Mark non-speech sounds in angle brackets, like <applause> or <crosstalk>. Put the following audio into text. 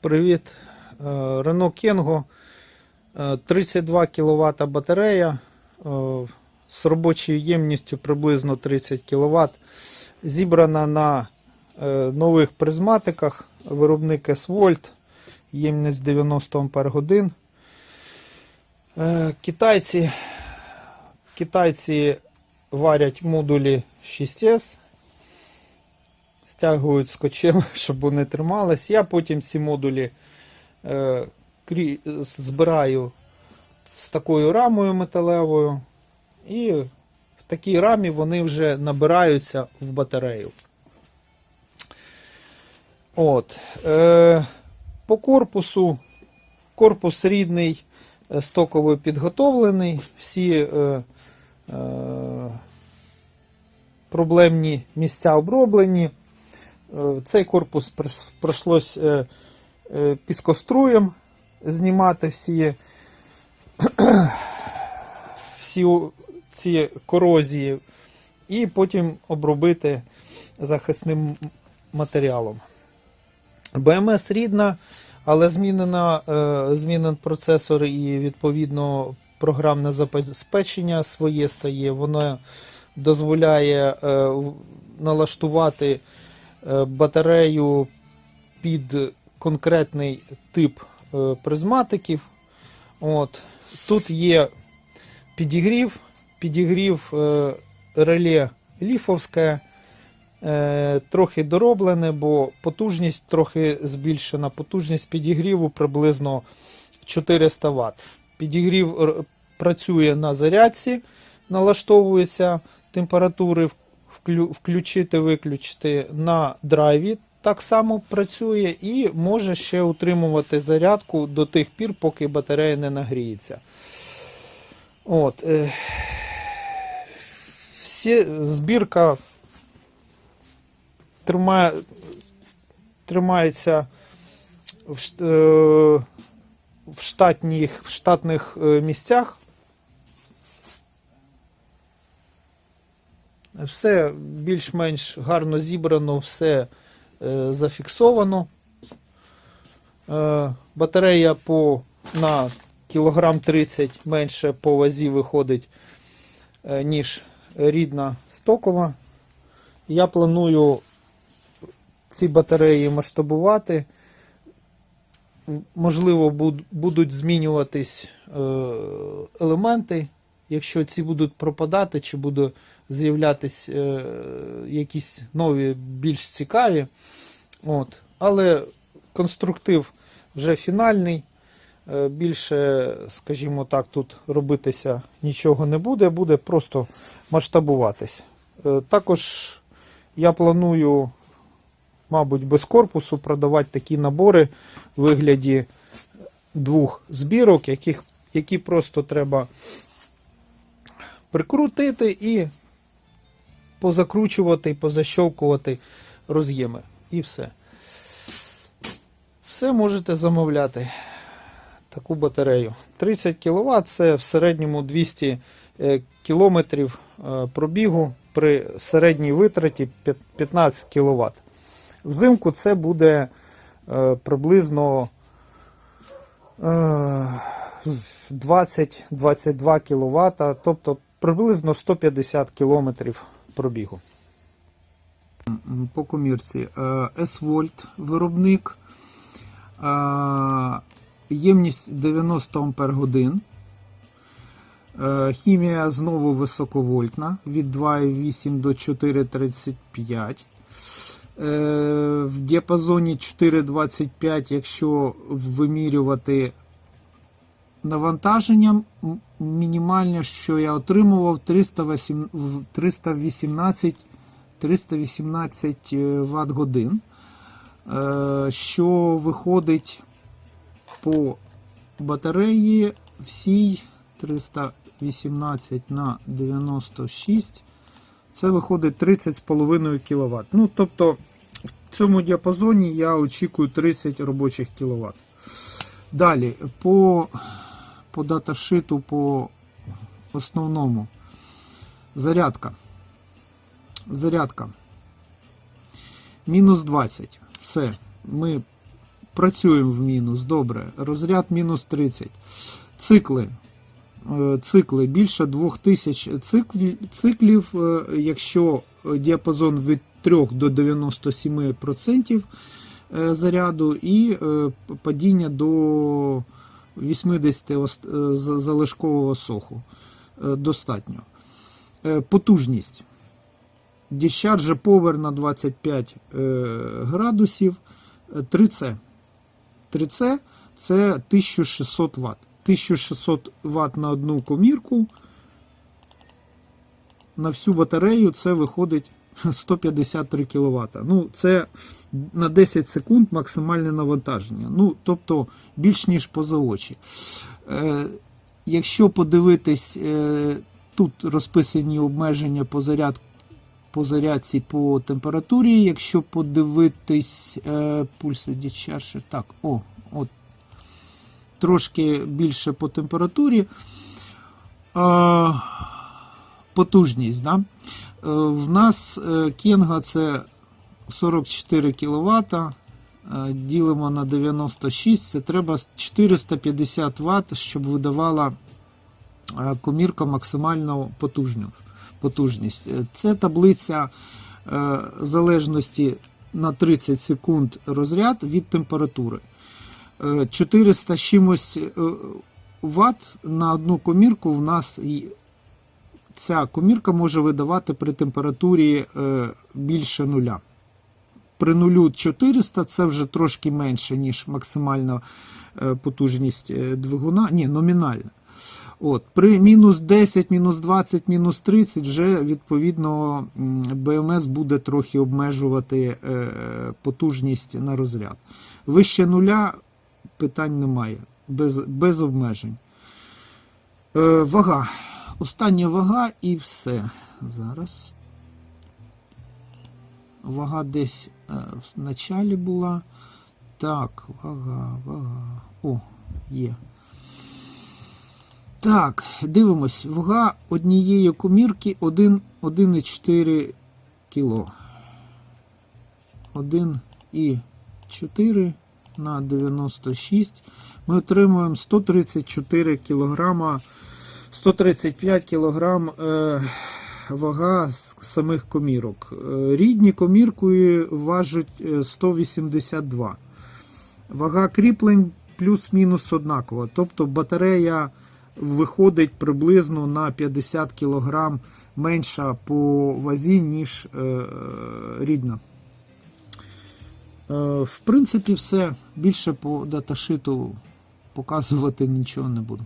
Привіт. Kengo. Е, 32 кВт батарея е, з робочою ємністю приблизно 30 кВт. Зібрана на е, нових призматиках. Виробник S-Volt. Ємність 90 Ампер. Е, Китайці, китайці варять модулі 6S стягують скотчем, <laughs> щоб вони тримались. Я потім ці модулі е, збираю з такою рамою металевою, і в такій рамі вони вже набираються в батарею. От. Е, по корпусу. Корпус рідний, е, стоковий підготовлений. Всі е, е, проблемні місця оброблені. Е, Цей корпус прийшлось е, е, піскоструєм знімати всі, <clears throat> всі ці корозії і потім обробити захисним матеріалом. БМС рідна, але змінена, змінен процесор і відповідно програмне забезпечення своє стає. Воно дозволяє налаштувати батарею під конкретний тип е, призматиків. От. Тут є підігрів, підігрів е, реле ліфовське, е, трохи дороблене, бо потужність трохи збільшена. Потужність підігріву приблизно 400 Вт. Підігрів працює на зарядці, налаштовується температури вклю- включити, виключити на драйві. Так само працює і може ще утримувати зарядку до тих пір, поки батарея не нагріється. От, е, всі, збірка тримає, тримається в, е, в, штатних, в штатних е, місцях. Все більш-менш гарно зібрано, все е, зафіксовано. Е, батарея по, на кілограм 30 менше по вазі виходить, е, ніж рідна стокова. Я планую ці батареї масштабувати. Можливо, будуть змінюватись е, елементи, якщо ці будуть пропадати, чи буде з'являтись е, якісь нові, більш цікаві. От. Але конструктив вже фінальний. Е, Більше, скажімо так, тут робитися нічого не буде, буде просто масштабуватись. Е, Також я планую, мабуть, без корпусу продавати такі набори в вигляді двох збірок, яких, які просто треба прикрутити і позакручувати і позащолкувати роз'єми. І все. Все можете замовляти. Таку батарею. 30 кВт це в середньому 200 е, кілометрів е, пробігу при середній витраті 15 кВт. Взимку це буде е, приблизно е, 20-22 кВт, тобто приблизно 150 км пробігу. По комірці S-Volt виробник. Е, Ємність 90 Ампер годин. Е, Хімія знову високовольтна від 2,8 до 4,35. Е, В діапазоні 4,25, якщо вимірювати навантаженням, мінімальне, що я отримував, 318, 318 Вт годин. Що виходить по батареї всій 318 на 96. Це виходить 30,5 кВт. Ну, тобто, в цьому діапазоні я очікую 30 робочих кВт. Далі, по, по даташиту, по основному. Зарядка. Зарядка. Мінус 20. Все. Ми працюємо в мінус. Добре. Розряд мінус 30. Цикли. Е, Цикли більше 2000 циклів, е, якщо діапазон від 3 до 97% е, заряду, і е, падіння до 80 ос- е, залишкового соху. Е, Достатньо. Е, Потужність. Discharge Power на 25 е, градусів. Е, 3C. 3C це 1600 Вт. 1600 Вт на одну комірку. На всю батарею це виходить 153 кВт. Ну, це на 10 секунд максимальне навантаження. Ну, тобто більш ніж поза очі. Е, якщо подивитись, е, тут розписані обмеження по заряд, по зарядці по температурі. Якщо подивитись е, пульс дічарши, так, о, от трошки більше по температурі. Е, потужність. Да? Е, в нас е, Кенга це 44 кВт. Ділимо на 96, це треба 450 Вт, щоб видавала е, комірка максимальну потужність. Е, Це таблиця е, залежності на 30 секунд розряд від температури. Е, 400 з чимось е, Вт на одну комірку в нас і ця комірка може видавати при температурі е, більше нуля. При нулю 400 це вже трошки менше, ніж максимальна е, потужність е, двигуна. Ні, номінальна. От, при мінус 10, мінус 20, мінус 30 вже відповідно БМС буде трохи обмежувати потужність на розряд. Вище нуля питань немає, без, без обмежень. Вага. Остання вага і все. Зараз. Вага десь е, в началі була. Так, вага, вага. О, є. Так, дивимось. Вага однієї комірки 1,4 кіло. 1,4 на 96. Ми отримуємо 134 кілограма 135 кг е, вага самих комірок. Е, Рідні коміркою важать е, 182. Вага кріплень плюс-мінус однакова. Тобто батарея виходить приблизно на 50 кг менша по вазі, ніж е, рідна. Е, в принципі, все. Більше по даташиту показувати нічого не буду.